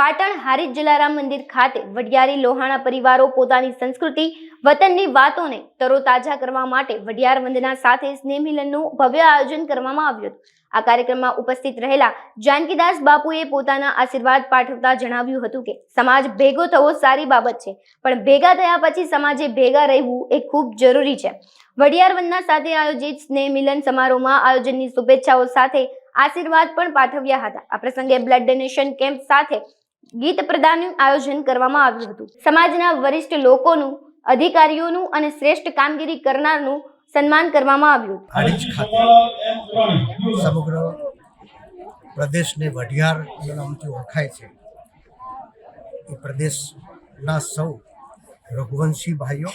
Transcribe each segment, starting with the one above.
પાટણ હારીજ જલારામ મંદિર ખાતે વડિયારી લોહાણા પરિવારો પોતાની સંસ્કૃતિ, વતનની વાતોને તરોતાજા કરવા માટે વડિયાર વંદના સાથે સ્નેહ મિલનનું ભવ્ય આયોજન કરવામાં આવ્યું આ કાર્યક્રમમાં ઉપસ્થિત રહેલા જાનકીદાસ બાપુએ પોતાના આશીર્વાદ પાઠવતા જણાવ્યું હતું કે, સમાજ ભેગો થવો સારી બાબત છે, પણ ભેગા થયા પછી સમાજે ભેગા રહેવું એ ખૂબ જરૂરી છે. વડિયાર વંદના સાથે આયોજિત સ્નેહ મિલન સમારોહમાં આયોજનની શુભેચ્છાઓ સાથે આશીર્વાદ પણ પાઠવ્યા હતા. આ પ્રસંગે બ્લડ ડોનેશન કેમ્પ સાથે ગીત પ્રદાનનું આયોજન કરવામાં આવ્યું હતું. સમાજના વરિષ્ઠ લોકોનું અધિકારીઓનું અને શ્રેષ્ઠ કામગીરી કરનારનું સન્માન કરવામાં આવ્યું. સમગ્ર પ્રદેશને વઢિયાર જે નામથી ઓળખાય છે. એ પ્રદેશના સૌ રઘુવંશી ભાઈઓ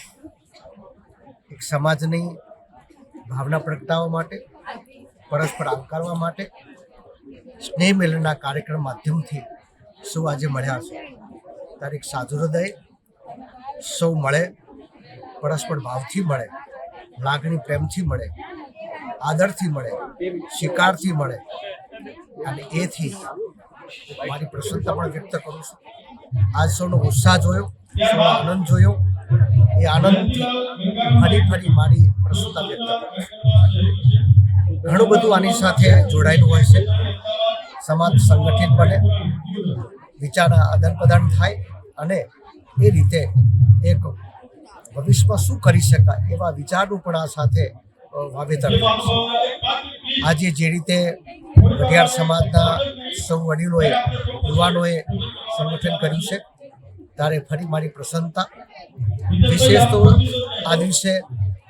એક સમાજની ભાવના પ્રગટાવવા માટે પરસ્પર આવકારવા માટે સ્નેહ મિલનના કાર્યક્રમ માધ્યમથી સૌ આજે મળ્યા છે? ત્યારે સાધુ હૃદય સૌ મળે, પરસ્પર ભાવથી મળે, લાગણી પ્રેમથી મળે, આદરથી મળે, શિકારથી મળે. અને એથી મારી પ્રસન્નતા પણ વ્યક્ત કરું છું. આજ સૌનો ઉત્સાહ જોયો, સૌનો આનંદ જોયો. એ આનંદથી ફરી ફરી મારી પ્રસન્નતા વ્યક્ત કરું ઘણું બધું આની સાથે જોડાયેલું હોય છે. સમાજ સંગઠિત બને. વિચારના આદાન પ્રદાન થાય અને એ રીતે એક ભવિષ્યમાં શું કરી શકાય એવા વિચારનું પણ આ સાથે વાવેતર આજે જે રીતે વઢિયાર સમાજના સૌ વડીલોએ, યુવાનોએ સંગઠન કર્યું છે, ત્યારે ફરી મારી પ્રસન્નતા. વિશેષ તો આ દિવસે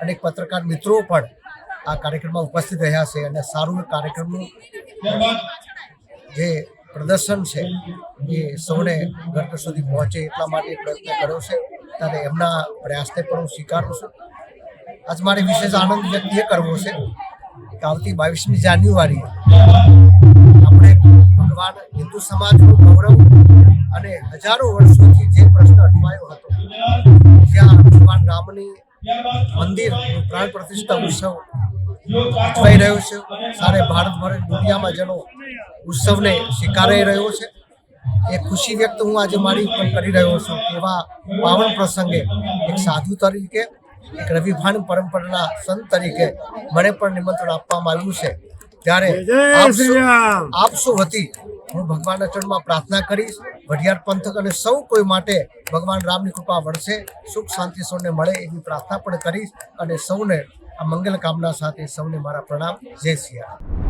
અનેક પત્રકાર મિત્રો પણ આ કાર્યક્રમમાં ઉપસ્થિત રહ્યા છે અને સારું કાર્યક્રમનું જે પ્રદર્શન છે, એ સૌને ઘર સુધી પહોંચે એટલા માટે પ્રયત્ન કર્યો છે. ત્યારે એમના પ્રયાસને પણ હું સ્વીકારું છું. આજ મારે વિશેષ આનંદ વ્યક્ત એ કરવો છે કે આવતી બાવીસમી જાન્યુઆરી આપણે ભગવાન હિન્દુ સમાજનું ગૌરવ અને હજારો વર્ષોથી જે પ્રશ્ન અટવાયો હતો જ્યાં ભગવાન રામની મંદિરનું પ્રાણ પ્રતિષ્ઠા ઉત્સવ અટવાઈ રહ્યો છે. સારે ભારતભર દુનિયામાં જેનો ઉત્સવને સ્વીકારાઈ રહ્યો છે. એ ખુશી વ્યક્ત હું આજે મારી ઉપર કરી રહ્યો છું એવા પાવન પ્રસંગે એક સાધુ તરીકે એક રવિભાન પરંપરાના સંત તરીકે મને પણ નિમંત્રણ આપવામાં આવ્યું છે. ત્યારે આપ સૌ- વતી હું ભગવાનના ચરણમાં પ્રાર્થના કરીશ. વઢિયાર પંથક અને સૌ કોઈ માટે ભગવાન રામની કૃપા વળશે સુખ શાંતિ સૌને મળે એવી પ્રાર્થના પણ કરીશ અને સૌને આ મંગલ કામના સાથે સૌને મારા પ્રણામ. જય શ્રી રામ.